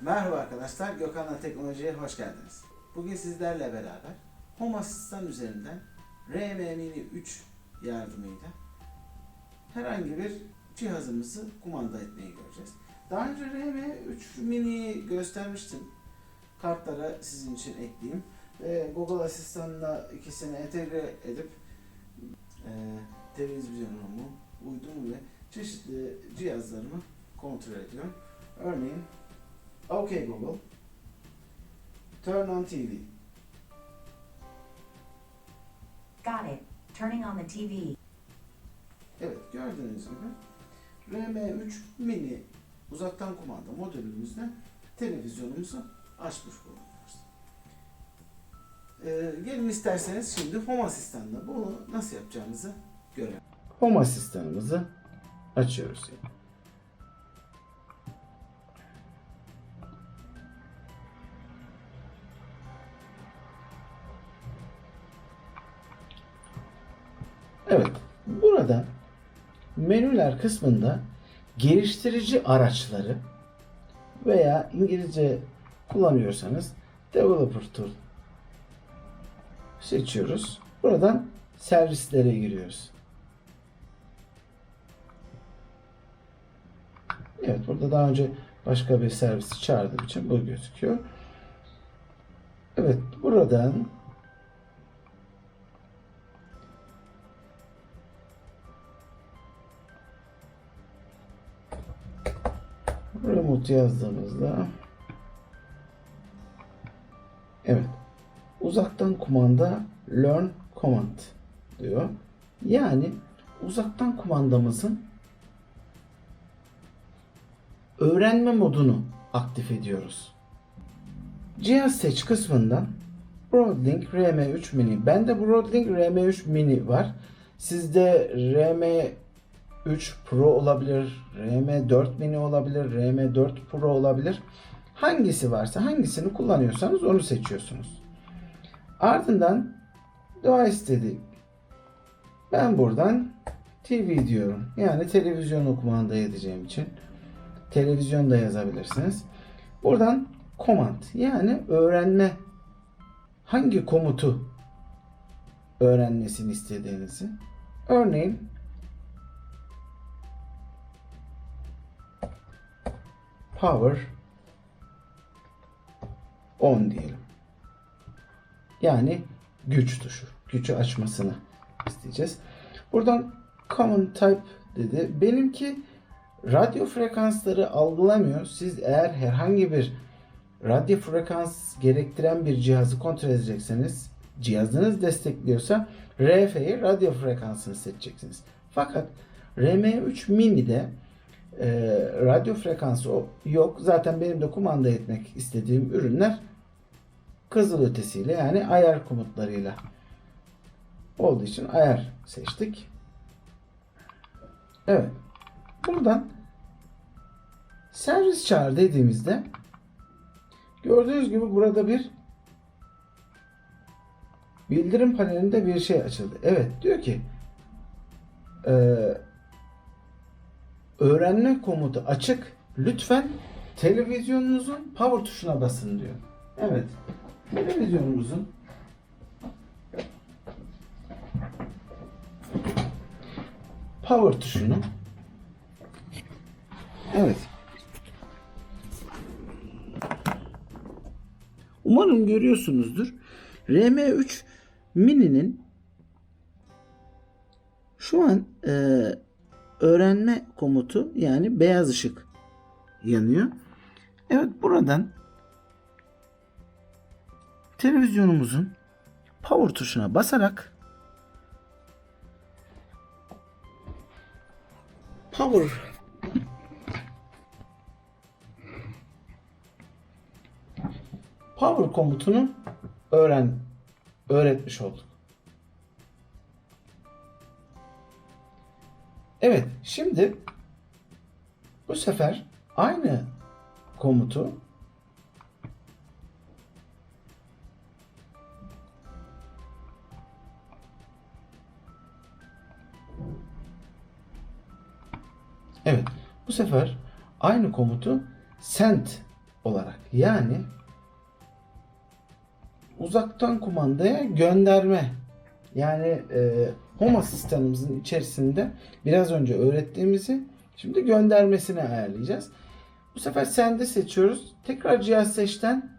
Merhaba arkadaşlar, Gökhan'la Teknoloji'ye hoş geldiniz. Bugün sizlerle beraber Home Assistant üzerinden RM Mini 3 yardımıyla herhangi bir cihazımızı kumanda etmeyi göreceğiz. Daha önce RM3 Mini'yi göstermiştim. Kartlara sizin için ekleyeyim. Ve Google Asistan'la ikisini entegre edip e, televizyonumu, uydumu ve çeşitli cihazlarımı kontrol ediyorum. Örneğin Okay Google. Turn on TV. Got it. Turning on the TV. Evet gördüğünüz gibi RM3 mini uzaktan kumanda modülümüzle televizyonumuzu açmış bulunuyoruz. Ee, gelin isterseniz şimdi Home Asistan'da bunu nasıl yapacağımızı görelim. Home Asistan'ımızı açıyoruz. Evet, burada menüler kısmında geliştirici araçları veya İngilizce kullanıyorsanız Developer Tool seçiyoruz. Buradan servislere giriyoruz. Evet, burada daha önce başka bir servisi çağırdığım için bu gözüküyor. Evet, buradan remote yazdığımızda evet uzaktan kumanda learn command diyor. Yani uzaktan kumandamızın öğrenme modunu aktif ediyoruz. Cihaz seç kısmından Broadlink RM3 Mini. Bende Broadlink RM3 Mini var. Sizde RM3 Pro olabilir, RM4 Mini olabilir, RM4 Pro olabilir. Hangisi varsa hangisini kullanıyorsanız onu seçiyorsunuz. Ardından device dedi. Ben buradan TV diyorum. Yani televizyonu kumanda edeceğim için televizyon da yazabilirsiniz. Buradan command yani öğrenme hangi komutu öğrenmesini istediğinizi örneğin power on diyelim. Yani güç tuşu. Gücü açmasını isteyeceğiz. Buradan common type dedi. Benimki radyo frekansları algılamıyor. Siz eğer herhangi bir radyo frekans gerektiren bir cihazı kontrol edecekseniz cihazınız destekliyorsa RF'yi radyo frekansını seçeceksiniz. Fakat RM3 Mini'de e, radyo frekansı yok. Zaten benim de kumanda etmek istediğim ürünler kızıl ötesiyle yani ayar komutlarıyla olduğu için ayar seçtik. Evet. Buradan servis çağır dediğimizde gördüğünüz gibi burada bir bildirim panelinde bir şey açıldı. Evet diyor ki eee öğrenme komutu açık. Lütfen televizyonunuzun power tuşuna basın diyor. Evet. Televizyonumuzun power tuşunu Evet. Umarım görüyorsunuzdur. RM3 Mini'nin şu an e, öğrenme komutu yani beyaz ışık yanıyor. Evet buradan televizyonumuzun power tuşuna basarak power power komutunu öğren öğretmiş olduk. Evet, şimdi bu sefer aynı komutu Evet, bu sefer aynı komutu send olarak yani uzaktan kumandaya gönderme yani e, Home asistanımızın içerisinde biraz önce öğrettiğimizi şimdi göndermesini ayarlayacağız. Bu sefer sende seçiyoruz. Tekrar cihaz seçten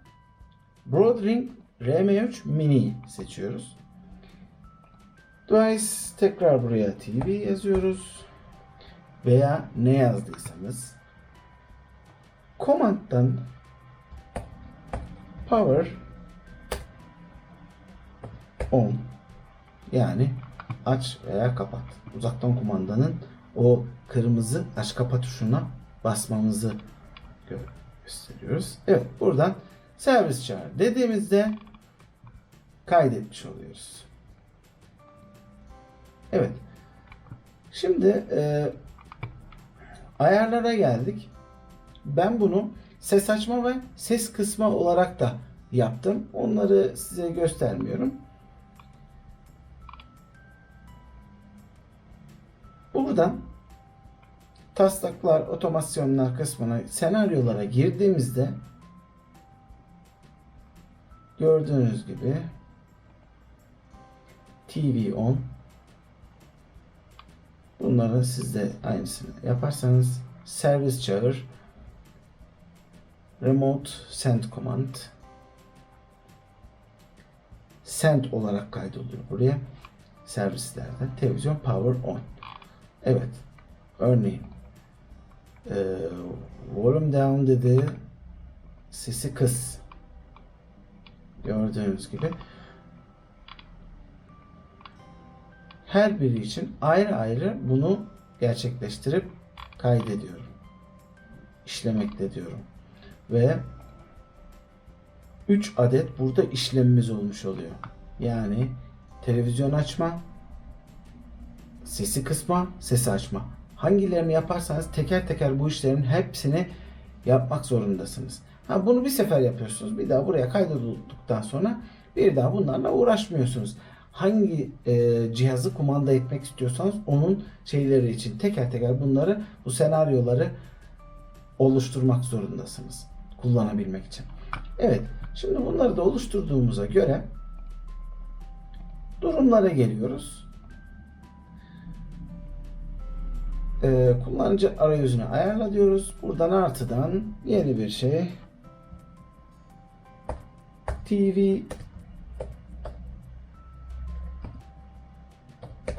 Broadring RM3 Mini seçiyoruz. Device tekrar buraya TV yazıyoruz. Veya ne yazdıysanız Command'dan Power On yani aç veya kapat. Uzaktan kumandanın o kırmızı aç kapa tuşuna basmamızı gö- gösteriyoruz. Evet buradan servis çağır dediğimizde kaydetmiş oluyoruz. Evet. Şimdi e, ayarlara geldik. Ben bunu ses açma ve ses kısma olarak da yaptım. Onları size göstermiyorum. Buradan taslaklar, otomasyonlar kısmına, senaryolara girdiğimizde gördüğünüz gibi TV on bunları siz de aynısını yaparsanız servis çağır remote send command send olarak kaydoluyor buraya servislerde televizyon power on evet örneğin eee volume down dedi sesi kıs gördüğünüz gibi her biri için ayrı ayrı bunu gerçekleştirip kaydediyorum. İşlemekte diyorum. Ve 3 adet burada işlemimiz olmuş oluyor. Yani televizyon açma, sesi kısma, sesi açma. Hangilerini yaparsanız teker teker bu işlerin hepsini yapmak zorundasınız. Ha bunu bir sefer yapıyorsunuz. Bir daha buraya kaydolduktan sonra bir daha bunlarla uğraşmıyorsunuz. Hangi e, cihazı kumanda etmek istiyorsanız onun şeyleri için teker teker bunları bu senaryoları oluşturmak zorundasınız. Kullanabilmek için. Evet. Şimdi bunları da oluşturduğumuza göre durumlara geliyoruz. Ee, kullanıcı arayüzünü ayarla diyoruz. Buradan artıdan yeni bir şey TV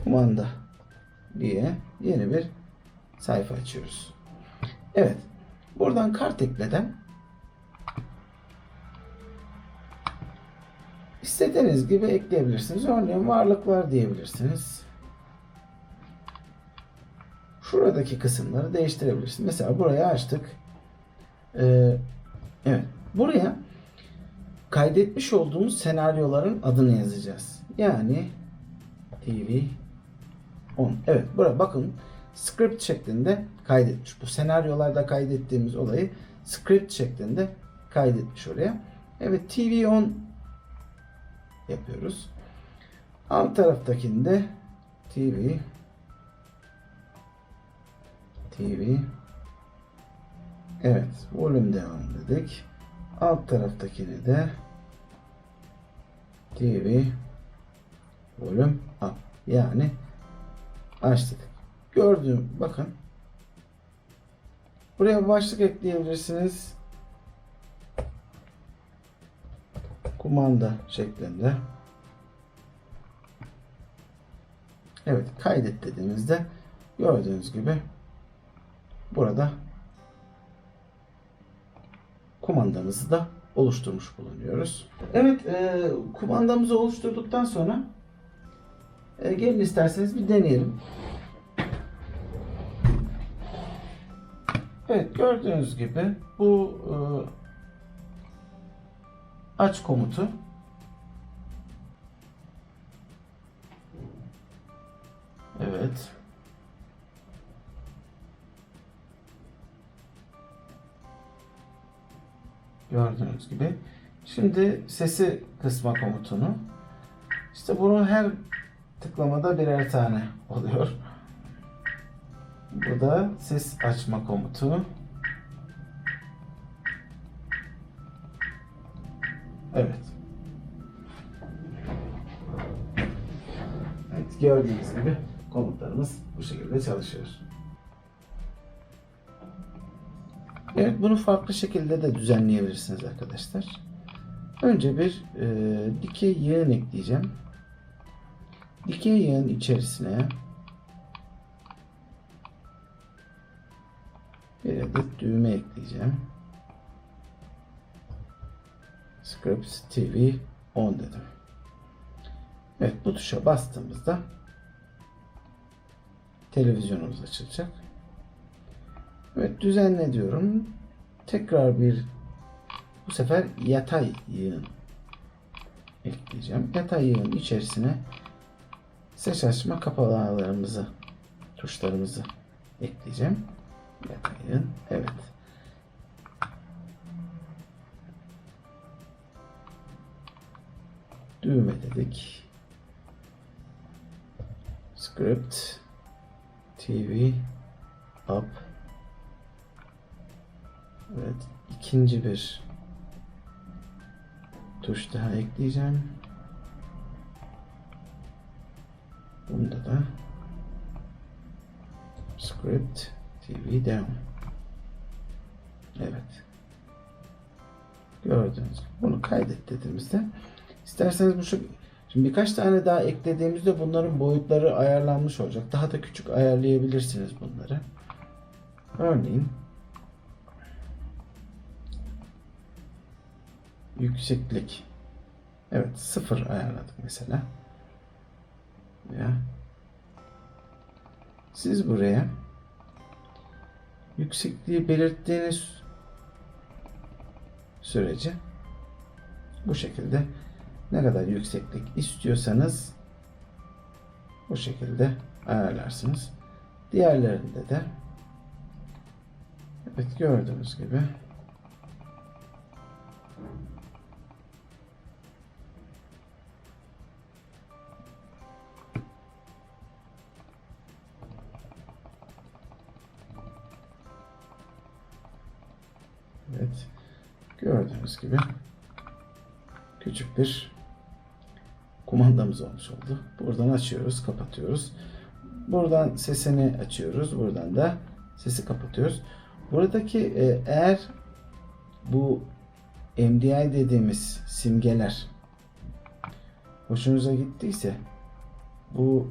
kumanda diye yeni bir sayfa açıyoruz. Evet. Buradan kart ekleden istediğiniz gibi ekleyebilirsiniz. Örneğin varlıklar diyebilirsiniz. Şuradaki kısımları değiştirebilirsiniz. Mesela burayı açtık. Ee, evet. Buraya kaydetmiş olduğumuz senaryoların adını yazacağız. Yani TV 10. Evet buraya bakın script şeklinde kaydetmiş. Bu senaryolarda kaydettiğimiz olayı script şeklinde kaydetmiş oraya. Evet TV 10 yapıyoruz. Alt taraftakinde TV TV Evet volüm devam dedik. Alt taraftakini de TV volüm up. Yani açtık. Gördüğüm bakın. Buraya başlık ekleyebilirsiniz. Kumanda şeklinde. Evet kaydet dediğimizde gördüğünüz gibi burada kumandamızı da oluşturmuş bulunuyoruz. Evet, e, kumandamızı oluşturduktan sonra e, gelin isterseniz bir deneyelim. Evet, gördüğünüz gibi bu e, aç komutu Evet. Gördüğünüz gibi. Şimdi sesi kısma komutunu. İşte bunu her tıklamada birer tane oluyor. Bu da ses açma komutu. Evet. Evet gördüğünüz gibi komutlarımız bu şekilde çalışıyor. Evet bunu farklı şekilde de düzenleyebilirsiniz arkadaşlar. Önce bir e, dikey yığın ekleyeceğim. Dikey yığın içerisine bir adet düğme ekleyeceğim. Scripts TV on dedim. Evet bu tuşa bastığımızda televizyonumuz açılacak. Evet düzenle diyorum. Tekrar bir bu sefer yatay yığın ekleyeceğim. Yatay yığın içerisine ses açma kapalılarımızı tuşlarımızı ekleyeceğim. Yatay yığın. Evet. Düğme dedik. Script TV Up Evet, ikinci bir tuş daha ekleyeceğim. Bunda da Script TV Down. Evet. Gördüğünüz gibi. Bunu kaydet dediğimizde isterseniz bu şu Şimdi birkaç tane daha eklediğimizde bunların boyutları ayarlanmış olacak. Daha da küçük ayarlayabilirsiniz bunları. Örneğin yükseklik. Evet sıfır ayarladık mesela. Ya. Siz buraya yüksekliği belirttiğiniz sürece bu şekilde ne kadar yükseklik istiyorsanız bu şekilde ayarlarsınız. Diğerlerinde de evet gördüğünüz gibi bir kumandamız olmuş oldu. Buradan açıyoruz, kapatıyoruz. Buradan sesini açıyoruz. Buradan da sesi kapatıyoruz. Buradaki e, eğer bu MDI dediğimiz simgeler hoşunuza gittiyse bu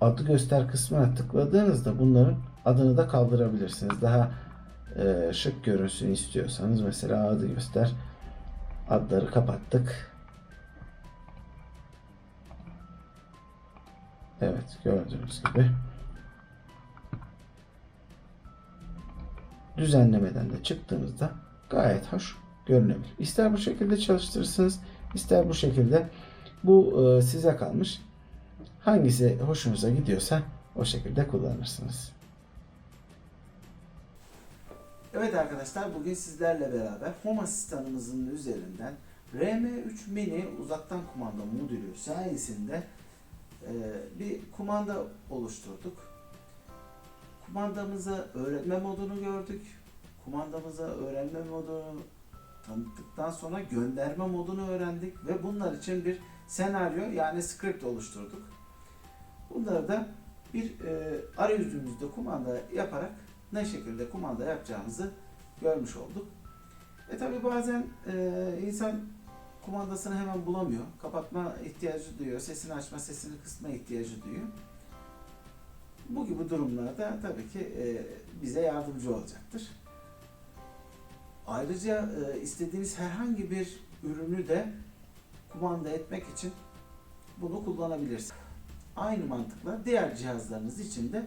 adı göster kısmına tıkladığınızda bunların adını da kaldırabilirsiniz. Daha e, şık görünsün istiyorsanız mesela adı göster adları kapattık. Evet gördüğünüz gibi düzenlemeden de çıktığımızda gayet hoş görünebilir. İster bu şekilde çalıştırırsınız, ister bu şekilde. Bu e, size kalmış. Hangisi hoşunuza gidiyorsa o şekilde kullanırsınız. Evet arkadaşlar bugün sizlerle beraber Home asistanımızın üzerinden RM3 Mini uzaktan kumanda modülü sayesinde bir kumanda oluşturduk. Kumandamıza öğretme modunu gördük. Kumandamıza öğrenme modunu tanıttıktan sonra gönderme modunu öğrendik ve bunlar için bir senaryo yani script oluşturduk. Bunları da bir e, arayüzümüzde kumanda yaparak ne şekilde kumanda yapacağımızı görmüş olduk. E tabi bazen e, insan kumandasını hemen bulamıyor. Kapatma ihtiyacı duyuyor. Sesini açma, sesini kısma ihtiyacı duyuyor. Bu gibi durumlarda tabii ki e, bize yardımcı olacaktır. Ayrıca e, istediğiniz herhangi bir ürünü de kumanda etmek için bunu kullanabilirsiniz. Aynı mantıkla diğer cihazlarınız için de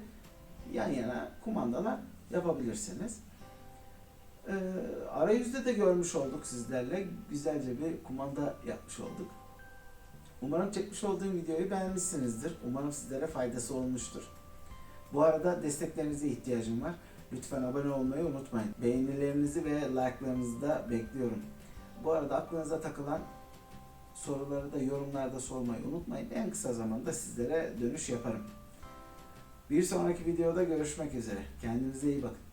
yan yana kumandalar yapabilirsiniz. Ee, arayüzde de görmüş olduk sizlerle. Güzelce bir kumanda yapmış olduk. Umarım çekmiş olduğum videoyu beğenmişsinizdir. Umarım sizlere faydası olmuştur. Bu arada desteklerinize ihtiyacım var. Lütfen abone olmayı unutmayın. Beğenilerinizi ve like'larınızı da bekliyorum. Bu arada aklınıza takılan soruları da yorumlarda sormayı unutmayın. En kısa zamanda sizlere dönüş yaparım. Bir sonraki videoda görüşmek üzere. Kendinize iyi bakın.